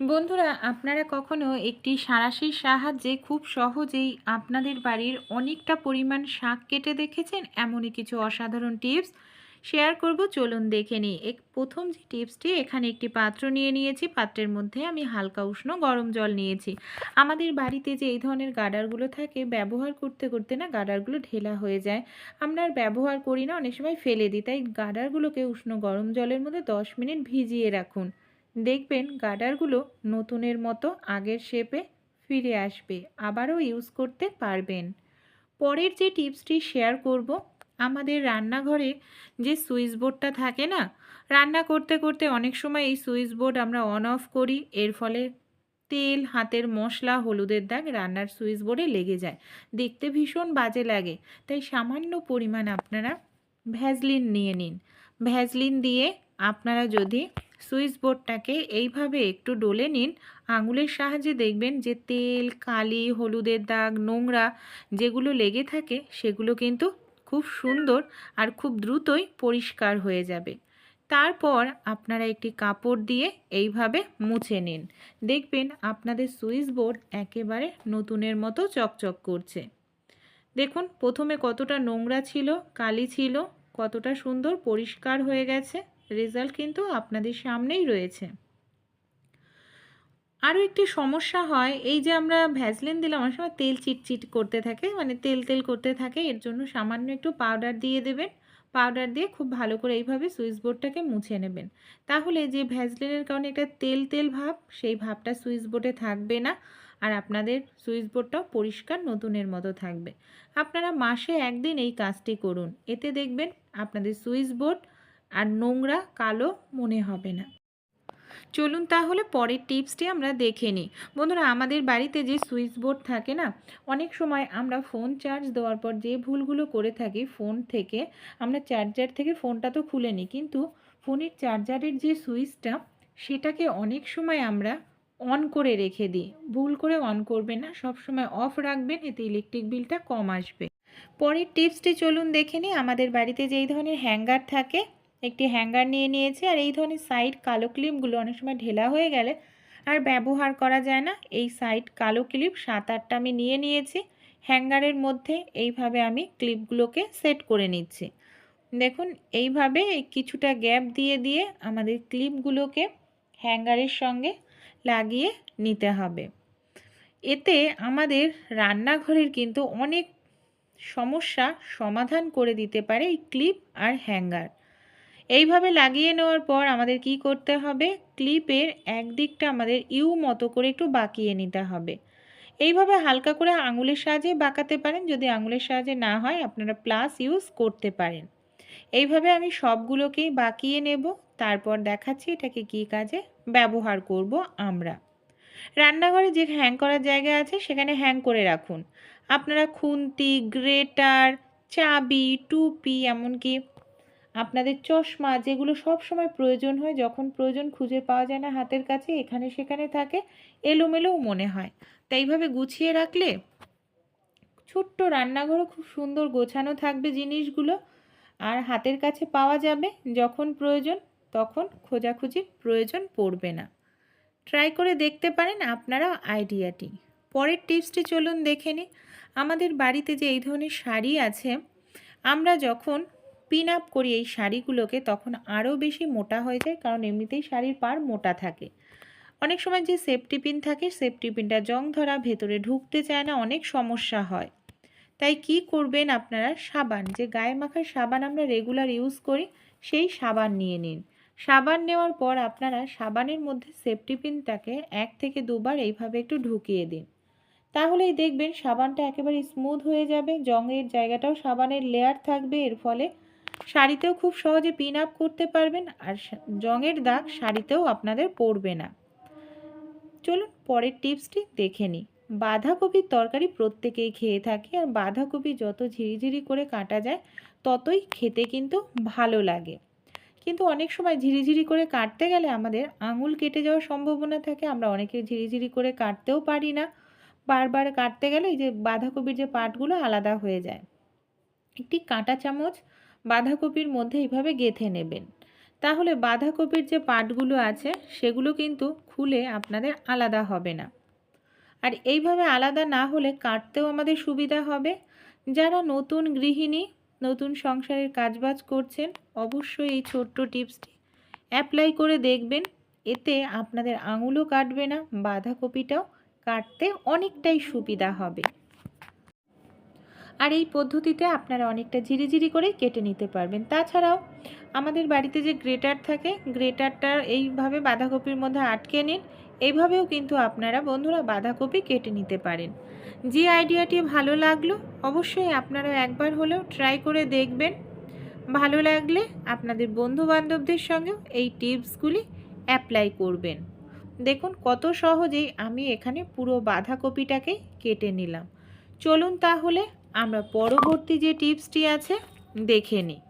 বন্ধুরা, আপনারা কখনো একটি সাঁড়াশির সাহায্যে খুব সহজেই আপনাদের বাড়ির অনেকটা পরিমাণ শাক কেটে দেখেছেন? এমনই কিছু অসাধারণ টিপস শেয়ার করব। চলুন দেখে নিই। এক, প্রথম যে টিপসটি, এখানে একটি পাত্র নিয়ে নিয়েছি। পাত্রের মধ্যে আমি হালকা উষ্ণ গরম জল নিয়েছি। আমাদের বাড়িতে যে এই ধরনের গাডারগুলো থাকে, ব্যবহার করতে করতে না গাডারগুলো ঢেলা হয়ে যায়। আমরা আর ব্যবহার করি না, অনেক সময় ফেলে দিই। তাই গাডারগুলোকে উষ্ণ গরম জলের মধ্যে দশ মিনিট ভিজিয়ে রাখুন। দেখবেন গার্ডারগুলো নতুনের মতো আগের শেপে ফিরে আসবে, আবারও ইউজ করতে পারবেন। পরের যে টিপসটি শেয়ার করব, আমাদের রান্নাঘরে যে সুইচ বোর্ডটা থাকে না, রান্না করতে করতে অনেক সময় এই সুইচ বোর্ড আমরা অন অফ করি, এর ফলে তেল, হাতের মশলা, হলুদের দাগ রান্নার সুইচ বোর্ডে লেগে যায়। দেখতে ভীষণ বাজে লাগে, তাই সামান্য পরিমাণ আপনারা ভ্যাজলিন নিয়ে নিন। ভ্যাজলিন দিয়ে আপনারা যদি সুইচ বোর্ডটাকে এইভাবে একটু ডলে নিন। আঙুলের সাহায্যে দেখবেন যে তেল, কালি, হলুদের দাগ, নোংরা যেগুলো লেগে থাকে সেগুলো কিন্তু খুব সুন্দর আর খুব দ্রুতই পরিষ্কার হয়ে যাবে। তারপর আপনারা একটি কাপড় দিয়ে এইভাবে মুছে নিন। দেখবেন আপনাদের সুইচ বোর্ড একেবারে নতুনের মতো চকচক করছে। দেখুন, প্রথমে কতটা নোংরা ছিল, কালি ছিল, কতটা সুন্দর পরিষ্কার হয়ে গেছে। রেজাল্ট কিন্তু আপনাদের সামনেই রয়েছে। আরও একটি সমস্যা হয়, এই যে আমরা ভ্যাসলিন দিলাম, অনেক সময় তেল চিটচিট করতে থাকে মানে তেল তেল করতে থাকে, এর জন্য সামান্য একটু পাউডার দিয়ে দেবেন। পাউডার দিয়ে খুব ভালো করে এইভাবে সুইচ বোর্ডটাকে মুছে নেবেন। তাহলে যে ভ্যাসলিনের কারণে একটা তেল তেল ভাব, সেই ভাবটা সুইচ বোর্ডে থাকবে না, আর আপনাদের সুইচ বোর্ডটাও পরিষ্কার নতুনের মতো থাকবে। আপনারা মাসে একদিন এই কাজটি করুন। এতে দেখবেন আপনাদের সুইচ বোর্ড আর নোংরা কালো মনে হবে না। চলুন তাহলে পরের টিপসটি আমরা দেখে নিই। বন্ধুরা, আমাদের বাড়িতে যে সুইচ বোর্ড থাকে না, অনেক সময় আমরা ফোন চার্জ দেওয়ার পর যে ভুলগুলো করে থাকি ফোন থেকে, আমরা চার্জার থেকে ফোনটা তো খুলে নিই, কিন্তু ফোনের চার্জারের যে সুইচটা, সেটাকে অনেক সময় আমরা অন করে রেখে দিই। ভুল করে অন করবেন না, সব সময় অফ রাখবেন, এতে ইলেকট্রিক বিলটা কম আসবে। পরের টিপসটি চলুন দেখে নিই। আমাদের বাড়িতে যেই ধরনের হ্যাঙ্গার থাকে একটি হ্যাঙ্গার নিয়ে নিয়েছি আর এই ধরনের সাইড কালো ক্লিপগুলো অনেক সময় ঢেলা হয়ে গেলে আর ব্যবহার করা যায় না। এই সাইড কালো ক্লিপ সাত আটটা আমি নিয়ে নিয়েছি। হ্যাঙ্গারের মধ্যে এইভাবে আমি ক্লিপগুলোকে সেট করে নিচ্ছি। দেখুন, এইভাবে কিছুটা গ্যাপ দিয়ে দিয়ে আমাদের ক্লিপগুলোকে হ্যাঙ্গারের সঙ্গে লাগিয়ে নিতে হবে। এতে আমাদের রান্নাঘরের কিন্তু অনেক সমস্যা সমাধান করে দিতে পারে এই ক্লিপ আর হ্যাঙ্গার। এইভাবে লাগিয়ে নেওয়ার পর আমাদের কি করতে হবে? ক্লিপের একদিকটা আমাদের ইউ মতো করে একটু বাঁকিয়ে নিতে হবে। এইভাবে হালকা করে আঙুলের সাহায্যে বাঁকাতে পারেন। যদি আঙুলের সাহায্যে না হয়, আপনারা প্লাস ইউজ করতে পারেন। এইভাবে আমি সবগুলোকেই বাঁকিয়ে নেব। তারপর দেখাচ্ছি এটাকে কী কাজে ব্যবহার করব আমরা। রান্নাঘরে যে হ্যাং করার জায়গা আছে, সেখানে হ্যাং করে রাখুন। আপনারা খুন্তি, গ্রেটার, চাবি, টুপি, এমনকি আপনাদের চশমা যেগুলো সব সময় প্রয়োজন হয়, যখন প্রয়োজন খুঁজে পাওয়া যায় না হাতের কাছে, এখানে সেখানে থাকে, এলোমেলোও মনে হয়। তাই এইভাবে গুছিয়ে রাখলে ছোট্ট রান্নাঘরও খুব সুন্দর গোছানো থাকবে জিনিসগুলো। আর হাতের কাছে পাওয়া যাবে, যখন প্রয়োজন, তখন খোঁজাখুঁজির প্রয়োজন পড়বে না। ট্রাই করে দেখতে পারেন আপনারা আইডিয়াটি। পরের টিপসটি চলুন দেখে নিই। আমাদের বাড়িতে যে এই ধরনের শাড়ি আছে, আমরা যখন পিন আপ করি এই শাড়িগুলোকে, তখন আরও বেশি মোটা হয়ে যায়, কারণ এমনিতেই শাড়ির পার মোটা থাকে। অনেক সময় যে সেফটি পিন থাকে সেফটি পিনটা জং ধরা ভেতরে ঢুকতে চায় না, অনেক সমস্যা হয়। তাই কি করবেন আপনারা? সাবান, যে গায়ে মাখার সাবান আমরা রেগুলার ইউজ করি, সেই সাবান নিয়ে নিন। সাবান নেওয়ার পর আপনারা সাবানের মধ্যে সেফটি পিনটাকে এক থেকে দুবার এইভাবে একটু ঢুকিয়ে দিন। তাহলেই দেখবেন সাবানটা একেবারে স্মুথ হয়ে যাবে, জংয়ের জায়গাটাও সাবানের লেয়ার থাকবে, এর ফলে শাড়িতেও খুব সহজে পিন আপ করতে পারবেন আর জঙের দাগ শাড়িতেও আপনাদের পড়বে না। চলুন পরের টিপসটি দেখে নিই। বাঁধাকপির তরকারি প্রত্যেকেই খেয়ে থাকে আর বাঁধাকপি যত ঝিরিঝিরি করে কাটা যায়, ততই খেতে কিন্তু ভালো লাগে। কিন্তু অনেক সময় ঝিরিঝিরি করে কাটতে গেলে আমাদের আঙুল কেটে যাওয়ার সম্ভাবনা থাকে, আমরা অনেকে ঝিরিঝিরি করে কাটতেও পারি না। বারবার কাটতে গেলে এই যে বাঁধাকপির যে পাটগুলো আলাদা হয়ে যায়। একটি কাঁটা চামচ বাঁধাকপির মধ্যে এইভাবে গেঁথে নেবেন। তাহলে বাঁধাকপির যে পাটগুলো আছে, সেগুলো কিন্তু খুলে আপনাদের আলাদা হবে না। আর এইভাবে আলাদা না হলে কাটতেও আমাদের সুবিধা হবে। যারা নতুন গৃহিণী, নতুন সংসারের কাজবাজ করছেন, অবশ্যই এই ছোট্ট টিপসটি অ্যাপ্লাই করে দেখবেন। এতে আপনাদের আঙুলও কাটবে না, বাঁধাকপিটাও কাটতে অনেকটাই সুবিধা হবে। আর এই পদ্ধতিতে আপনারা অনেকটা ঝিরিঝিরি করে কেটে নিতে পারবেন। তাছাড়াও আমাদের বাড়িতে যে গ্রেটার থাকে, গ্রেটারটা এইভাবে বাঁধাকপির মধ্যে আটকে নিন। এইভাবেও কিন্তু আপনারা বন্ধুরা বাঁধাকপি কেটে নিতে পারেন। যে আইডিয়াটি ভালো লাগল, অবশ্যই আপনারা একবার হলেও ট্রাই করে দেখবেন। ভালো লাগলে আপনাদের বন্ধু বান্ধবদের সঙ্গেও এই টিপসগুলি অ্যাপ্লাই করবেন। দেখুন কত সহজেই আমি এখানে পুরো বাঁধাকপিটাকে কেটে নিলাম। চলুন তাহলে আমরা পরবর্তী যে টিপসটি আছে, দেখে নিই।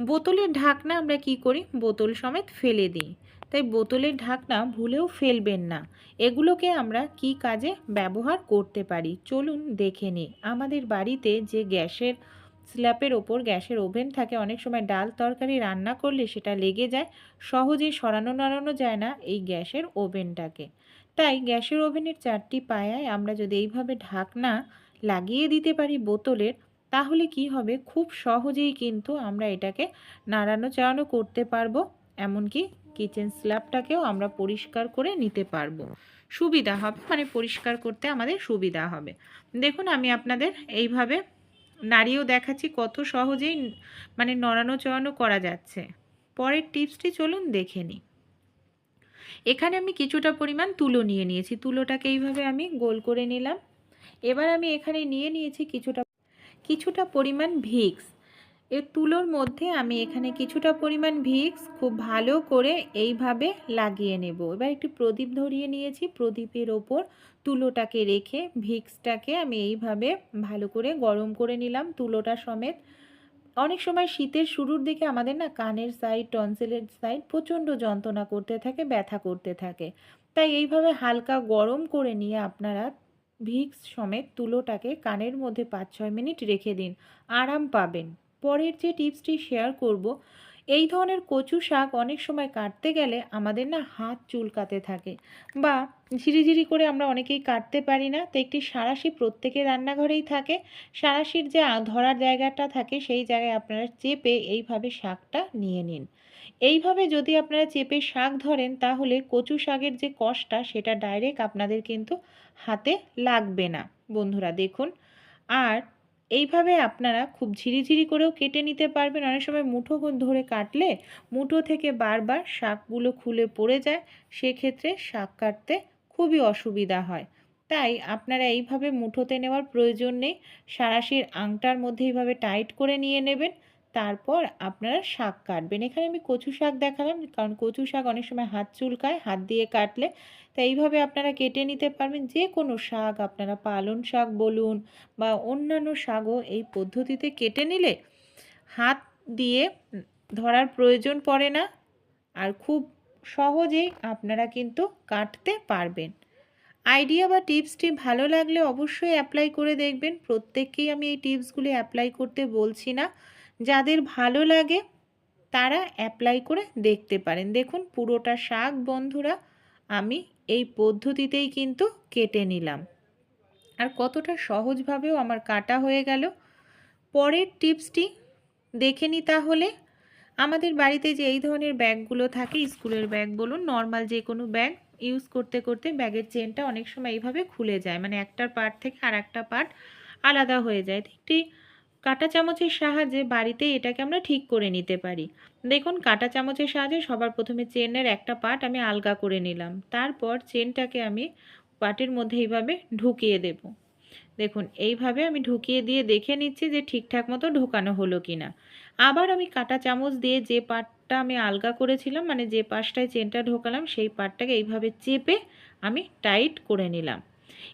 বোতলের ঢাকনা আমরা কি করি? বোতল সমেত ফেলে দিই। তাই বোতলের ঢাকনা ভুলেও ফেলবেন না। এগুলোকে আমরা কি কাজে ব্যবহার করতে পারি? চলুন দেখে নিই। আমাদের বাড়িতে যে গ্যাসের, স্ল্যাপের ওপর গ্যাসের ওভেন থাকে, অনেক সময় ডাল তরকারি রান্না করলে সেটা লেগে যায়, সহজে সরানো নাড়ানো যায় না এই গ্যাসের ওভেনটাকে। তাই গ্যাসের ওভেনের চারটি পায়ায় আমরা যদি এইভাবে ঢাকনা লাগিয়ে দিতে পারি বোতলের, তাহলে কি হবে? খুব সহজেই কিন্তু আমরা এটাকে নাড়ানো চাড়ানো করতে পারব, এমনকি কিচেন স্ল্যাবটাকেও আমরা পরিষ্কার করে নিতে পারব। সুবিধা হবে মানে পরিষ্কার করতে আমাদের সুবিধা হবে। দেখুন, আমি আপনাদের এইভাবে নাড়িয়েও দেখাচ্ছি কত সহজেই মানে নড়ানো চড়ানো করা যাচ্ছে। পরের টিপসটি চলুন দেখে নিই। এখানে আমি কিছুটা পরিমাণ তুলো নিয়ে নিয়েছি। তুলোটাকে এইভাবে আমি গোল করে নিলাম। এবার আমি এখানে নিয়ে নিয়েছি কিছুটা কিছুটা পরিমাণ ভিক্স। এর তুলোর মধ্যে আমি এখানে কিছুটা পরিমাণ ভিক্স খুব ভালো করে এইভাবে লাগিয়ে নেব। এবার একটি প্রদীপ ধরিয়ে নিয়েছি। প্রদীপের ওপর তুলোটাকে রেখে ভিক্সটাকে আমি এইভাবে ভালো করে গরম করে নিলাম তুলোটা সমেত। অনেক সময় শীতের শুরুর দিকে আমাদের না কানের সাইড টনসিলের সাইড প্রচণ্ড যন্ত্রণা করতে থাকে, ব্যথা করতে থাকে। তাই এইভাবে হালকা গরম করে নিয়ে আপনারা ভিক্স সমেত তুলোটাকে কানের মধ্যে পাঁচ ছয় মিনিট রেখে দিন। আরাম পাবেন। পরের যে টিপসটি শেয়ার করব, এই ধরনের কচু শাক অনেক সময় কাটতে গেলে আমাদের না হাত চুলকাতে থাকে বা ঝিরিঝিরি করে আমরা অনেকেই কাটতে পারি না। তো একটি সাঁড়াশি প্রত্যেকের রান্নাঘরেই থাকে। সাঁড়াশির যে ধরার জায়গাটা থাকে সেই জায়গায় আপনারা চেপে এইভাবে শাকটা নিয়ে নিন। এইভাবে যদি আপনারা চেপে শাক ধরেন, তাহলে কচু শাকের যে কষটা সেটা ডাইরেক্ট আপনাদের কিন্তু হাতে লাগবে না। বন্ধুরা, দেখুন। আর এইভাবে আপনারা খুব ঝিরিঝিরি করেও কেটে নিতে পারবেন। অনেক সময় মুঠো ধরে কাটলে মুঠো থেকে বারবার শাকগুলো খুলে পড়ে যায়। সেক্ষেত্রে শাক কাটতে খুবই অসুবিধা হয়। তাই আপনারা এইভাবে মুঠোতে নেওয়ার প্রয়োজন নেই। সারাশির আংটার মধ্যে এইভাবে টাইট করে নিয়ে নেবেন। তারপর আপনারা শাক কাটবেন। এখানে আমি কচু শাক দেখালাম, কারণ কচু শাক অনেক সময় হাত চুলকায়, হাত দিয়ে কাটলে। তাই এইভাবে আপনারা কেটে নিতে পারবেন। যে কোনো শাক আপনারা পালন শাক বলুন বা অন্যান্য শাকও এই পদ্ধতিতে কেটে নিলে হাত দিয়ে ধরার প্রয়োজন পড়ে না আর খুব সহজেই আপনারা কিন্তু কাটতে পারবেন। আইডিয়া বা টিপসটি ভালো লাগলে অবশ্যই অ্যাপ্লাই করে দেখবেন। প্রত্যেককেই আমি এই টিপসগুলি অ্যাপ্লাই করতে বলছি না। যাদের ভালো লাগে, তারা অ্যাপ্লাই করে দেখতে পারেন। দেখুন, পুরোটা শাক বন্ধুরা, আমি এই পদ্ধতিতেই কিন্তু কেটে নিলাম। আর কতটা সহজভাবেও আমার কাটা হয়ে গেল। পরের টিপসটি দেখে নি তাহলে। আমাদের বাড়িতে যে এই ধরনের ব্যাগগুলো থাকে, স্কুলের ব্যাগ বলুন নর্মাল যে কোনো ব্যাগ ইউজ করতে করতে ব্যাগের চেনটা অনেক সময় এইভাবে খুলে যায়। মানে একটার পার্ট থেকে আর একটা পার্ট আলাদা হয়ে যায়। একটি কাঁটা চামচের সাহায্যে বাড়িতে এটাকে আমরা ঠিক করে নিতে পারি। দেখুন, কাঁটা চামচের সাহায্যে সবার প্রথমে চেনের একটা পাট আমি আলগা করে নিলাম। তারপর চেনটাকে আমি পাটের মধ্যে এইভাবে ঢুকিয়ে দেব। দেখুন, এইভাবে আমি ঢুকিয়ে দিয়ে দেখে নিচ্ছি যে ঠিকঠাক মতো ঢোকানো হলো কি না আবার আমি কাঁটা চামচ দিয়ে যে পাটটা আমি আলগা করেছিলাম মানে যে পাশটায় চেনটা ঢোকালাম, সেই পাটটাকে এইভাবে চেপে আমি টাইট করে নিলাম।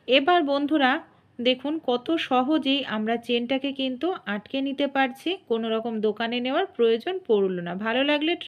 এবার বন্ধুরা দেখুন, কত সহজেই আমরা চেনটাকে কিন্তু আটকে নিতে পারছি। কোনো রকম দোকানে নেওয়ার প্রয়োজন পড়ল না। ভালো লাগলে